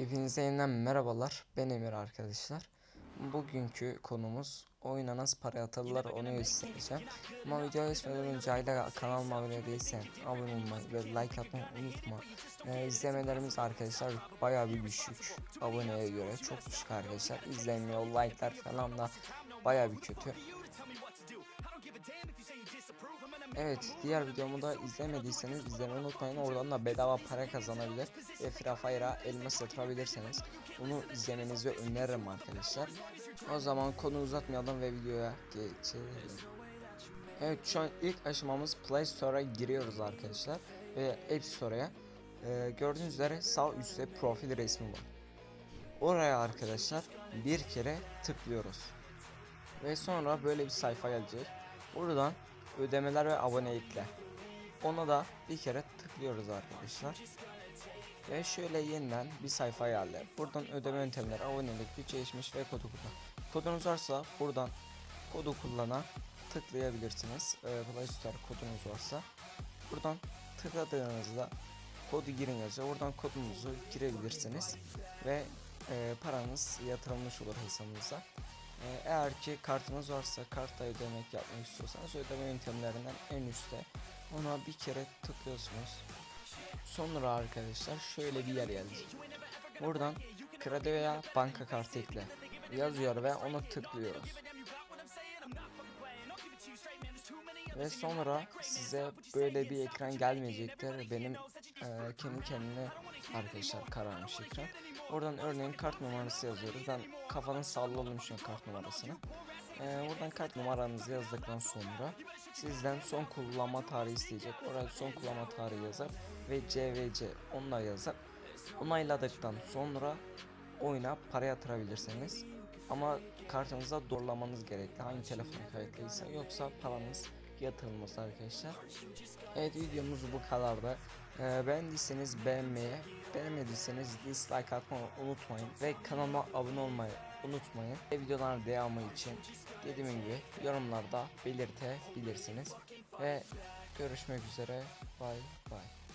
Hepinize yeniden merhabalar. Ben Emir arkadaşlar. Bugünkü konumuz oyuna nasıl para atılır onu göstereceğim. Ama videoya geçmeden önce hala kanalıma abone değilsen abone olmayı ve like atmayı unutma. Ee, izlemelerimiz arkadaşlar bayağı bir düşük. Aboneye göre çok düşük arkadaşlar. İzlenmiyor, like'lar falan da bayağı bir kötü. Evet diğer videomu da izlemediyseniz izlemeyi unutmayın. Oradan da bedava para kazanabilir ve Free Fire'a elmas yatırabilirsiniz. Bunu izlemenizi öneririm arkadaşlar. O zaman konu uzatmayalım ve videoya geçelim. Evet şu an ilk aşamamız Play Store'a giriyoruz arkadaşlar ve App Store'a. Ee, gördüğünüz üzere sağ üstte profil resmi var. Oraya arkadaşlar bir kere tıklıyoruz. Ve sonra böyle bir sayfa gelecek. Buradan ödemeler ve abonelikler. Ona da bir kere tıklıyoruz arkadaşlar. Ve şöyle yeniden bir sayfa geldi. Buradan ödeme yöntemleri, abonelik, güç geçmiş ve kodu kullan. Kodunuz varsa buradan kodu kullana tıklayabilirsiniz. Ee, Play Store kodunuz varsa. Buradan tıkladığınızda kodu girin yazıyor. Oradan kodunuzu girebilirsiniz. Ve e, paranız yatırılmış olur hesabınıza. Ee, Eğer ki kartınız varsa kartla ödemek yapmak istiyorsanız ödeme yöntemlerinden en üstte ona bir kere tıklıyorsunuz. Sonra arkadaşlar şöyle bir yer gelecek. Buradan kredi veya banka kartı ekle yazıyor ve ona tıklıyoruz. Ve sonra size böyle bir ekran gelmeyecektir. Benim e, kendi kendine arkadaşlar kararmış ekran. Oradan örneğin kart numarası yazıyoruz. Ben kafanın şu an kart numarasını. E, buradan kart numaranızı yazdıktan sonra sizden son kullanma tarihi isteyecek. Oraya son kullanma tarihi yazar ve CVC onunla yazar. Onayladıktan sonra oyuna para yatırabilirsiniz. Ama kartınıza doğrulamanız gerekli. Hangi telefona kayıtlıysa yoksa paranız yatırılmaz arkadaşlar. Evet videomuz bu kadardı. Ee, beğendiyseniz beğenmeyi, beğenmediyseniz dislike atmayı unutmayın ve kanalıma abone olmayı unutmayın. Ve videoların devamı için dediğim gibi yorumlarda belirtebilirsiniz. Ve görüşmek üzere. Bay bay.